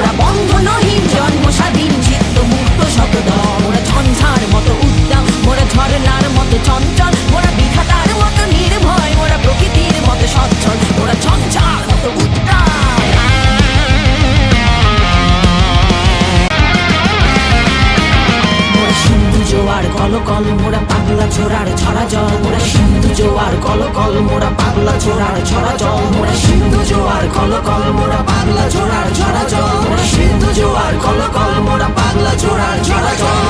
ওরা বন্ধনহীন জন্ম স্বাধীন চিত্ত মুক্ত শতদম ওরা ঝঞ্ঝার মতো উদ্যম, ওরা ঝর্ণার মতো চঞ্চল, ওরা বিঘাতার মতো নির্ভয়, ওরা প্রকৃতির মতো সচ্ছল, ওরা ঝঞ্ঝার মতো উত্তাল। জোয়ার কল কল মোরা পাগলা ছোড়ার ছড়া জল মোরা সিন্ধু জোয়ার কল কল মোরা পাগলা ছোড়ার ছড়া জল মোরা সিন্ধু জোয়ার কল কল মোরা পাগলা ছোড়া পাগলা ছোড়ার ছড়া জল